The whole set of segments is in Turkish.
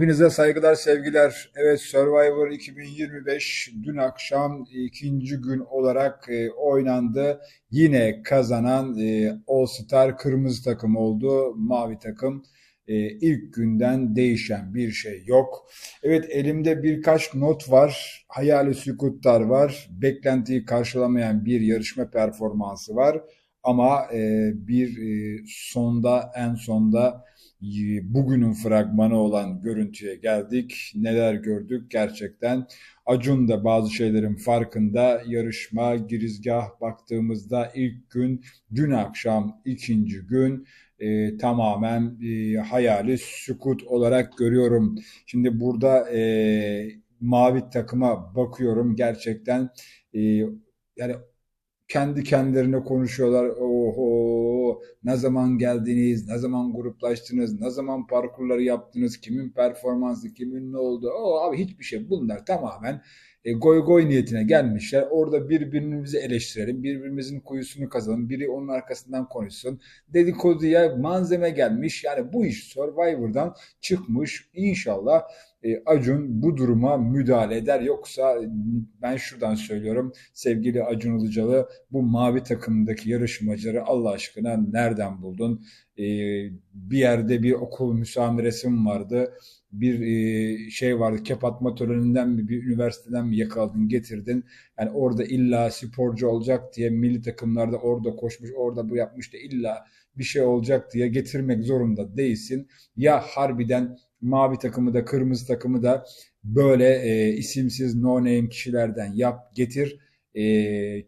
Hepinize saygılar, sevgiler. Evet, Survivor 2025 dün akşam ikinci gün olarak e, oynandı. Yine kazanan e, All Star kırmızı takım oldu. Mavi takım e, ilk günden değişen bir şey yok. Evet, elimde birkaç not var. Hayali sükutlar var. Beklentiyi karşılamayan bir yarışma performansı var. Ama e, bir e, sonda, en sonda bugünün fragmanı olan görüntüye geldik. Neler gördük gerçekten. Acun da bazı şeylerin farkında. Yarışma, girizgah baktığımızda ilk gün, dün akşam ikinci gün e, tamamen e, hayali sükut olarak görüyorum. Şimdi burada e, mavi takıma bakıyorum gerçekten e, yani kendi kendilerine konuşuyorlar. Oho ne zaman geldiniz, ne zaman gruplaştınız, ne zaman parkurları yaptınız, kimin performansı, kimin ne oldu. O abi hiçbir şey bunlar tamamen e, goy goy niyetine gelmişler. Orada birbirimizi eleştirelim, birbirimizin kuyusunu kazalım, biri onun arkasından konuşsun. Dedikoduya malzeme gelmiş. Yani bu iş Survivor'dan çıkmış. İnşallah e, Acun bu duruma müdahale eder. Yoksa ben şuradan söylüyorum sevgili Acun Ilıcalı bu mavi takımdaki yarışmacıları Allah aşkına nereden buldun? E, bir yerde bir okul müsameresi vardı? Bir e, şey vardı kep atma töreninden mi bir üniversiteden mi yakaladın getirdin. Yani orada illa sporcu olacak diye milli takımlarda orada koşmuş orada bu yapmış da illa bir şey olacak diye getirmek zorunda değilsin. Ya harbiden mavi takımı da kırmızı takımı da böyle e, isimsiz no name kişilerden yap getir e,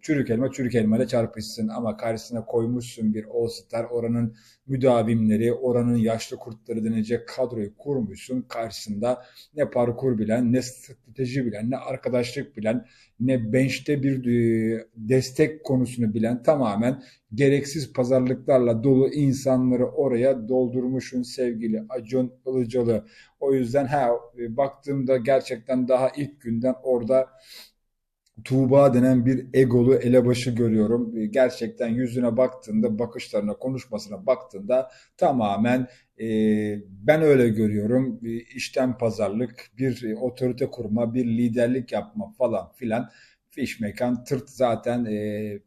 çürük elma çürük elma ile çarpışsın ama karşısına koymuşsun bir All Star oranın müdavimleri, oranın yaşlı kurtları denecek kadroyu kurmuşsun. Karşısında ne parkur bilen, ne strateji bilen, ne arkadaşlık bilen, ne bench'te bir e, destek konusunu bilen tamamen gereksiz pazarlıklarla dolu insanları oraya doldurmuşsun sevgili Acun Ilıcalı. O yüzden ha e, baktığımda gerçekten daha ilk günden orada Tuğba denen bir egolu elebaşı görüyorum. Ee, gerçekten yüzüne baktığında, bakışlarına, konuşmasına baktığında tamamen e, ben öyle görüyorum. E, işten pazarlık, bir e, otorite kurma, bir liderlik yapma falan filan. Fiş mekan tırt zaten e,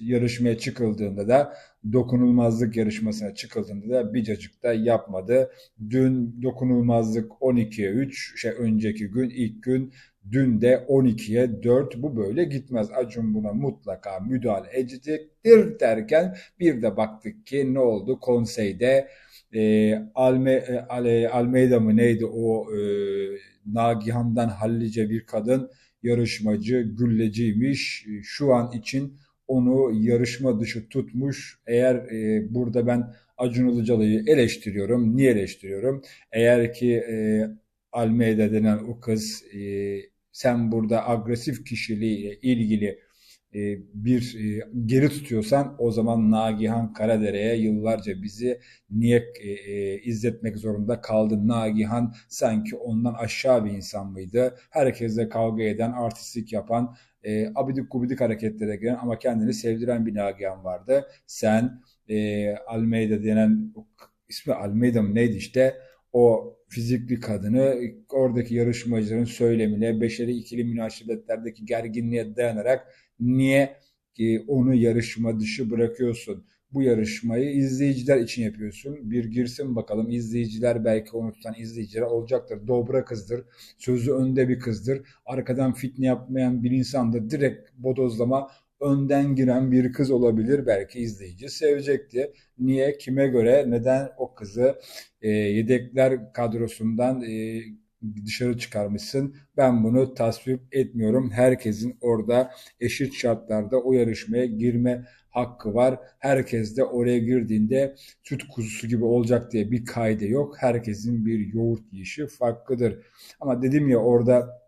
yarışmaya çıkıldığında da dokunulmazlık yarışmasına çıkıldığında da bir cacık da yapmadı. Dün dokunulmazlık 12'ye 3, şey önceki gün ilk gün Dün de 12'ye 4 bu böyle gitmez. Acun buna mutlaka müdahale edecektir derken bir de baktık ki ne oldu konseyde e, Alme, e, Ale, Almeida mı neydi o e, Nagihan'dan hallice bir kadın yarışmacı gülleciymiş. Şu an için onu yarışma dışı tutmuş. Eğer e, burada ben Acun Ilıcalı'yı eleştiriyorum. Niye eleştiriyorum? Eğer ki e, Almeida denen o kız e, sen burada agresif kişiliğiyle ilgili e, bir e, geri tutuyorsan o zaman Nagihan Karadere'ye yıllarca bizi niye e, izletmek zorunda kaldı? Nagihan sanki ondan aşağı bir insan mıydı? Herkesle kavga eden, artistlik yapan, e, abidik gubidik hareketlere giren ama kendini sevdiren bir Nagihan vardı. Sen e, Almeida denen ismi Almeida mı neydi işte o fizikli kadını oradaki yarışmacıların söylemine, beşeri ikili münasebetlerdeki gerginliğe dayanarak niye ki onu yarışma dışı bırakıyorsun? Bu yarışmayı izleyiciler için yapıyorsun. Bir girsin bakalım izleyiciler belki onu tutan izleyiciler olacaktır. Dobra kızdır. Sözü önde bir kızdır. Arkadan fitne yapmayan bir insandır. Direkt bodozlama önden giren bir kız olabilir. Belki izleyici sevecekti. Niye, kime göre, neden o kızı e, yedekler kadrosundan e, dışarı çıkarmışsın. Ben bunu tasvip etmiyorum. Herkesin orada eşit şartlarda o yarışmaya girme hakkı var. Herkes de oraya girdiğinde süt kuzusu gibi olacak diye bir kaydı yok. Herkesin bir yoğurt yiyişi farklıdır. Ama dedim ya orada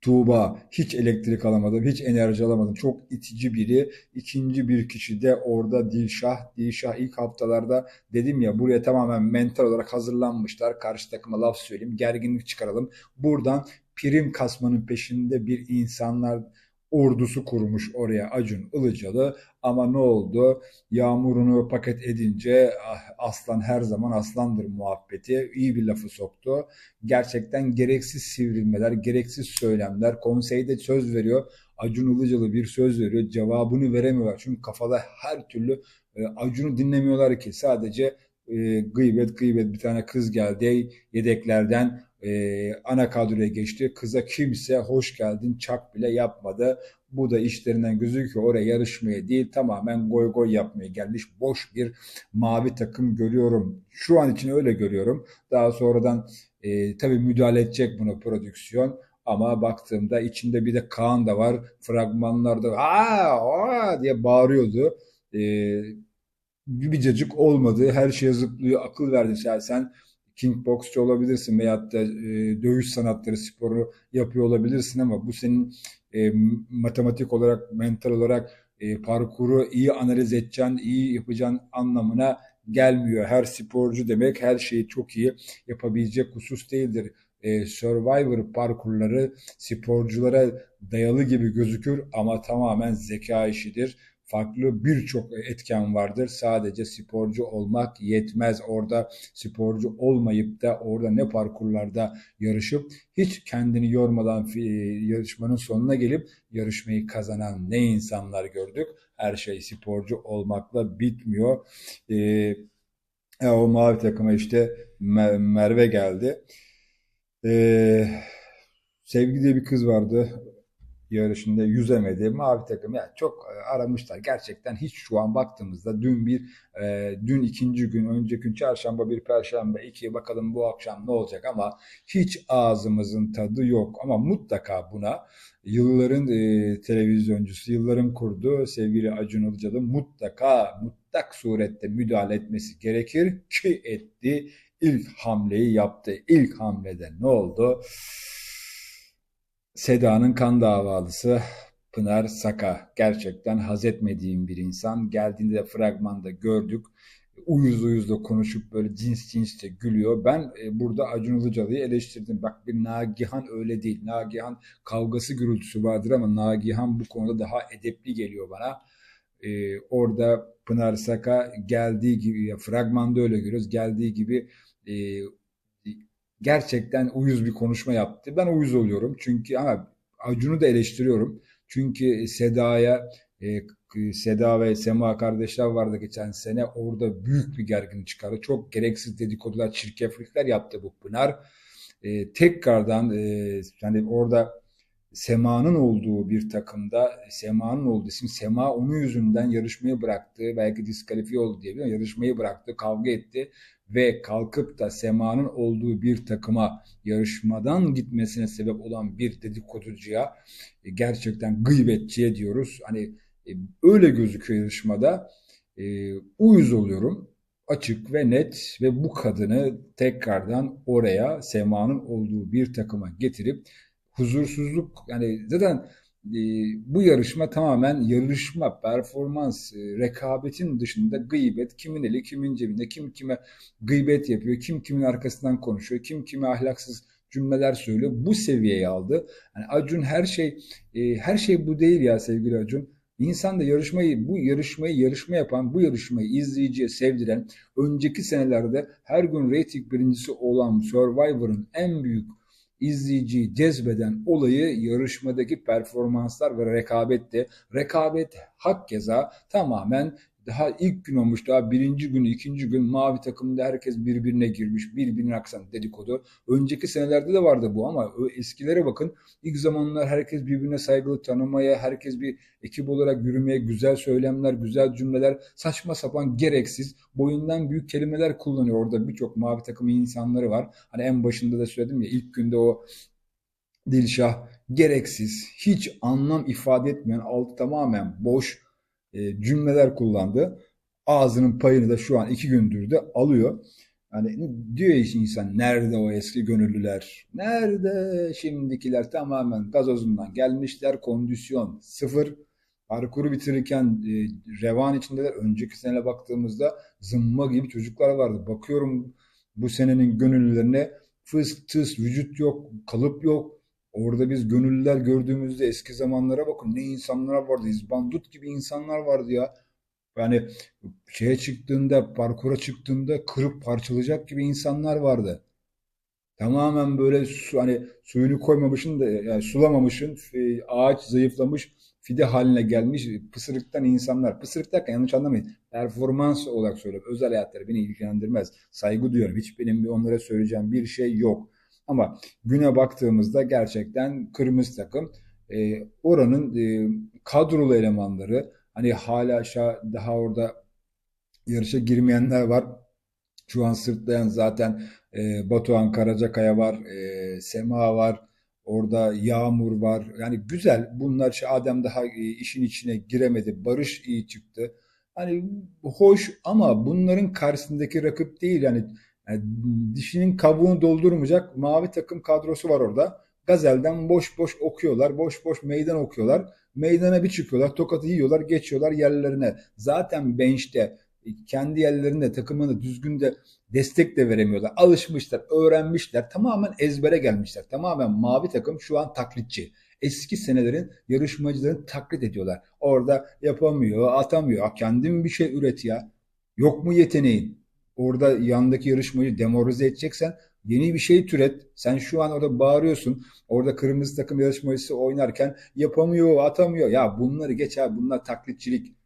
Tuğba hiç elektrik alamadım, hiç enerji alamadım. Çok itici biri. İkinci bir kişi de orada Dilşah. Dilşah ilk haftalarda dedim ya buraya tamamen mental olarak hazırlanmışlar. Karşı takıma laf söyleyeyim, gerginlik çıkaralım. Buradan prim kasmanın peşinde bir insanlar ordusu kurmuş oraya Acun Ilıcalı ama ne oldu? Yağmurunu paket edince ah, aslan her zaman aslandır muhabbeti iyi bir lafı soktu. Gerçekten gereksiz sivrilmeler, gereksiz söylemler. Konseyde söz veriyor. Acun Ilıcalı bir söz veriyor. Cevabını veremiyorlar. Çünkü kafada her türlü e, Acun'u dinlemiyorlar ki. Sadece e, gıybet gıybet bir tane kız geldi yedeklerden e, ana kadroya geçti. Kıza kimse hoş geldin çak bile yapmadı. Bu da işlerinden gözüküyor. Oraya yarışmaya değil tamamen goy goy yapmaya gelmiş boş bir mavi takım görüyorum. Şu an için öyle görüyorum. Daha sonradan e, tabii müdahale edecek bunu prodüksiyon. Ama baktığımda içinde bir de Kaan da var. Fragmanlarda aa, aa diye bağırıyordu. E, bir cacık olmadı. Her şeye zıplıyor. Akıl verdi yani sen kickboksçu olabilirsin veyahut da e, dövüş sanatları sporu yapıyor olabilirsin ama bu senin e, matematik olarak, mental olarak e, parkuru iyi analiz edeceğin, iyi yapacağın anlamına gelmiyor. Her sporcu demek her şeyi çok iyi yapabilecek husus değildir. E, Survivor parkurları sporculara dayalı gibi gözükür ama tamamen zeka işidir farklı birçok etken vardır. Sadece sporcu olmak yetmez. Orada sporcu olmayıp da orada ne parkurlarda yarışıp hiç kendini yormadan yarışmanın sonuna gelip yarışmayı kazanan ne insanlar gördük. Her şey sporcu olmakla bitmiyor. Ee, o mavi takıma işte Merve geldi. Ee, Sevgi bir kız vardı yarışında yüzemedi. Mavi takım yani çok e, aramışlar. Gerçekten hiç şu an baktığımızda dün bir e, dün ikinci gün, önceki gün çarşamba bir perşembe iki bakalım bu akşam ne olacak ama hiç ağzımızın tadı yok. Ama mutlaka buna yılların e, televizyoncusu, yılların kurdu sevgili Acun Ilıcalı mutlaka mutlak surette müdahale etmesi gerekir ki etti. İlk hamleyi yaptı. İlk hamlede ne oldu? Seda'nın kan davalısı Pınar Saka. Gerçekten haz etmediğim bir insan. Geldiğinde de fragmanda gördük. Uyuz uyuz da konuşup böyle cins cins de gülüyor. Ben e, burada Acun Ilıcalı'yı eleştirdim. Bak bir Nagihan öyle değil. Nagihan kavgası gürültüsü vardır ama Nagihan bu konuda daha edepli geliyor bana. E, orada Pınar Saka geldiği gibi fragmanda öyle görüyoruz. Geldiği gibi e, gerçekten uyuz bir konuşma yaptı. Ben uyuz oluyorum çünkü ama Acun'u da eleştiriyorum. Çünkü Seda'ya e, Seda ve Sema kardeşler vardı geçen sene. Orada büyük bir gergin çıkardı. Çok gereksiz dedikodular, çirkeflikler yaptı bu Pınar. E, tekrardan e, yani orada Sema'nın olduğu bir takımda Sema'nın olduğu isim Sema onun yüzünden yarışmayı bıraktı. Belki diskalifiye oldu diye yarışmayı bıraktı, kavga etti ve kalkıp da Sema'nın olduğu bir takıma yarışmadan gitmesine sebep olan bir dedikoducuya e, gerçekten gıybetçiye diyoruz. Hani e, öyle gözüküyor yarışmada. E, uyuz oluyorum açık ve net ve bu kadını tekrardan oraya Sema'nın olduğu bir takıma getirip huzursuzluk yani zaten e, bu yarışma tamamen yarışma, performans, e, rekabetin dışında gıybet, kimin eli kimin cebinde, kim kime gıybet yapıyor, kim kimin arkasından konuşuyor, kim kime ahlaksız cümleler söylüyor. Bu seviyeye aldı. Yani Acun her şey e, her şey bu değil ya sevgili Acun. İnsan da yarışmayı, bu yarışmayı yarışma yapan, bu yarışmayı izleyiciye sevdiren, önceki senelerde her gün reyting birincisi olan Survivor'ın en büyük izleyiciyi cezbeden olayı yarışmadaki performanslar ve rekabetti. Rekabet hak keza tamamen daha ilk gün olmuş daha birinci gün ikinci gün mavi takımda herkes birbirine girmiş birbirine aksan dedikodu. Önceki senelerde de vardı bu ama eskilere bakın ilk zamanlar herkes birbirine saygılı tanımaya herkes bir ekip olarak yürümeye güzel söylemler güzel cümleler saçma sapan gereksiz boyundan büyük kelimeler kullanıyor orada birçok mavi takım insanları var. Hani en başında da söyledim ya ilk günde o Dilşah gereksiz, hiç anlam ifade etmeyen, altı tamamen boş, e, cümleler kullandı. Ağzının payını da şu an iki gündür de alıyor. Hani diyor işte insan nerede o eski gönüllüler? Nerede şimdikiler tamamen gazozundan gelmişler. Kondisyon sıfır. Parkuru bitirirken e, revan içindeler. Önceki sene baktığımızda zımma gibi çocuklar vardı. Bakıyorum bu senenin gönüllülerine fıs tıs vücut yok, kalıp yok. Orada biz gönüllüler gördüğümüzde eski zamanlara bakın ne insanlar vardı. İzbandut gibi insanlar vardı ya. Yani şeye çıktığında, parkura çıktığında kırıp parçalayacak gibi insanlar vardı. Tamamen böyle su, hani suyunu koymamışın da yani sulamamışın, e, ağaç zayıflamış, fide haline gelmiş pısırıktan insanlar. Pısırık derken yanlış anlamayın. Performans olarak söylüyorum. Özel hayatları beni ilgilendirmez. Saygı duyuyorum. Hiç benim onlara söyleyeceğim bir şey yok. Ama güne baktığımızda gerçekten kırmızı takım e, oranın e, kadrolu elemanları hani hala aşağı daha orada yarışa girmeyenler var. Şu an sırtlayan zaten e, Batuhan Karacakaya var, e, Sema var, orada Yağmur var. Yani güzel. Bunlar şey Adem daha e, işin içine giremedi. Barış iyi çıktı. Hani hoş ama bunların karşısındaki rakip değil. Yani, yani dişinin kabuğunu doldurmayacak mavi takım kadrosu var orada. Gazel'den boş boş okuyorlar, boş boş meydan okuyorlar. Meydana bir çıkıyorlar, tokatı yiyorlar, geçiyorlar yerlerine. Zaten bench'te kendi yerlerinde takımını düzgün de destek de veremiyorlar. Alışmışlar, öğrenmişler, tamamen ezbere gelmişler. Tamamen mavi takım şu an taklitçi. Eski senelerin yarışmacılarını taklit ediyorlar. Orada yapamıyor, atamıyor. Kendin bir şey üret ya. Yok mu yeteneğin? Orada yandaki yarışmacı demoralize edeceksen yeni bir şey türet. Sen şu an orada bağırıyorsun. Orada kırmızı takım yarışmacısı oynarken yapamıyor, atamıyor. Ya bunları geç abi. Bunlar taklitçilik.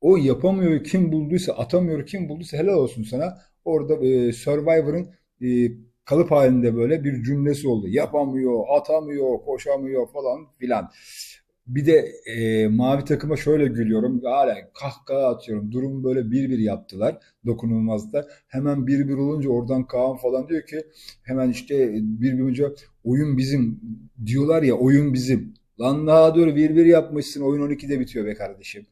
O yapamıyor kim bulduysa, atamıyor kim bulduysa helal olsun sana. Orada e, Survivor'ın e, kalıp halinde böyle bir cümlesi oldu. Yapamıyor, atamıyor, koşamıyor falan filan. Bir de e, mavi takıma şöyle gülüyorum. Hala kahkaha atıyorum. Durum böyle bir bir yaptılar dokunulmazda. Hemen bir bir olunca oradan Kaan falan diyor ki hemen işte bir bir önce oyun bizim diyorlar ya oyun bizim. Lan daha dur bir bir yapmışsın oyun 12'de bitiyor be kardeşim.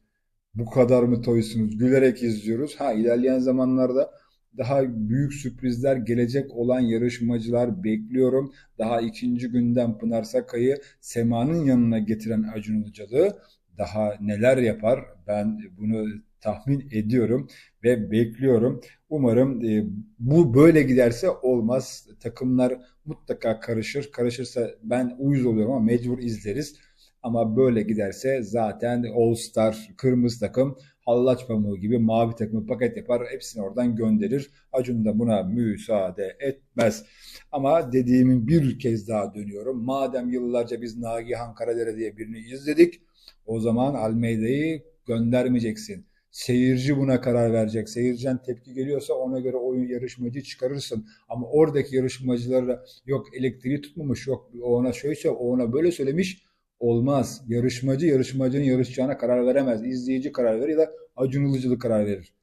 Bu kadar mı toysunuz? Gülerek izliyoruz. Ha ilerleyen zamanlarda daha büyük sürprizler gelecek olan yarışmacılar bekliyorum. Daha ikinci günden Pınar Sakay'ı Sema'nın yanına getiren Acun Ilıcalı daha neler yapar ben bunu tahmin ediyorum ve bekliyorum. Umarım e, bu böyle giderse olmaz. Takımlar mutlaka karışır. Karışırsa ben uyuz oluyorum ama mecbur izleriz. Ama böyle giderse zaten All Star, kırmızı takım, hallaç pamuğu gibi mavi takımı paket yapar. Hepsini oradan gönderir. Acun da buna müsaade etmez. Ama dediğimin bir kez daha dönüyorum. Madem yıllarca biz Nagihan Karadere diye birini izledik. O zaman Almeida'yı göndermeyeceksin. Seyirci buna karar verecek. Seyirciden tepki geliyorsa ona göre oyun yarışmacı çıkarırsın. Ama oradaki yarışmacılara yok elektriği tutmamış, yok ona şöyle ona böyle söylemiş olmaz. Yarışmacı yarışmacının yarışacağına karar veremez. İzleyici karar verir ya da Acun karar verir.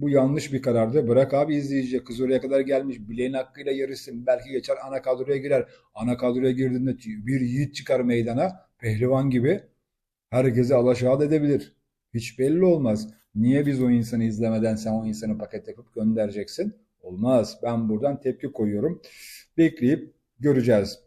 Bu yanlış bir karardı. Bırak abi izleyici. Kız oraya kadar gelmiş. Bileğin hakkıyla yarışsın. Belki geçer ana kadroya girer. Ana kadroya girdiğinde bir yiğit çıkar meydana. Pehlivan gibi. Herkesi alaşağı edebilir. Hiç belli olmaz. Niye biz o insanı izlemeden sen o insanı paket yapıp göndereceksin? Olmaz. Ben buradan tepki koyuyorum. Bekleyip göreceğiz.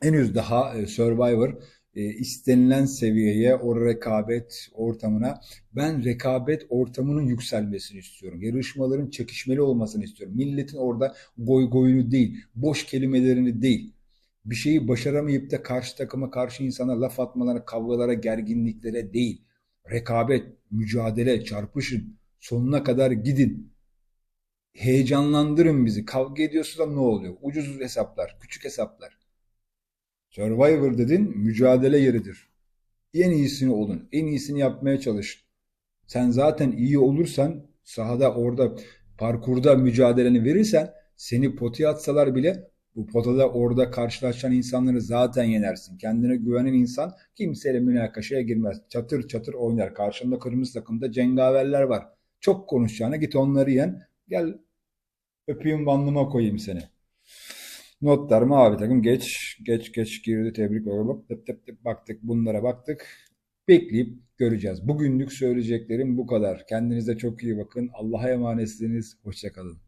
Henüz daha e, Survivor e, istenilen seviyeye, o rekabet ortamına ben rekabet ortamının yükselmesini istiyorum. Yarışmaların çekişmeli olmasını istiyorum. Milletin orada goy goyunu değil, boş kelimelerini değil. Bir şeyi başaramayıp da karşı takıma karşı insana laf atmalara, kavgalara, gerginliklere değil. Rekabet, mücadele, çarpışın, sonuna kadar gidin. Heyecanlandırın bizi. Kavga ediyorsa ne oluyor? Ucuz hesaplar, küçük hesaplar. Survivor dedin mücadele yeridir. En iyisini olun. En iyisini yapmaya çalışın. Sen zaten iyi olursan sahada orada parkurda mücadeleni verirsen seni potaya atsalar bile bu potada orada karşılaşan insanları zaten yenersin. Kendine güvenen insan kimseyle münakaşaya girmez. Çatır çatır oynar. Karşında kırmızı takımda cengaverler var. Çok konuşacağına git onları yen. Gel öpeyim banlıma koyayım seni. Notlar mavi takım geç geç geç girdi tebrik ederim. Tıp tıp tıp baktık bunlara baktık. Bekleyip göreceğiz. Bugünlük söyleyeceklerim bu kadar. Kendinize çok iyi bakın. Allah'a emanetsiniz. Hoşçakalın.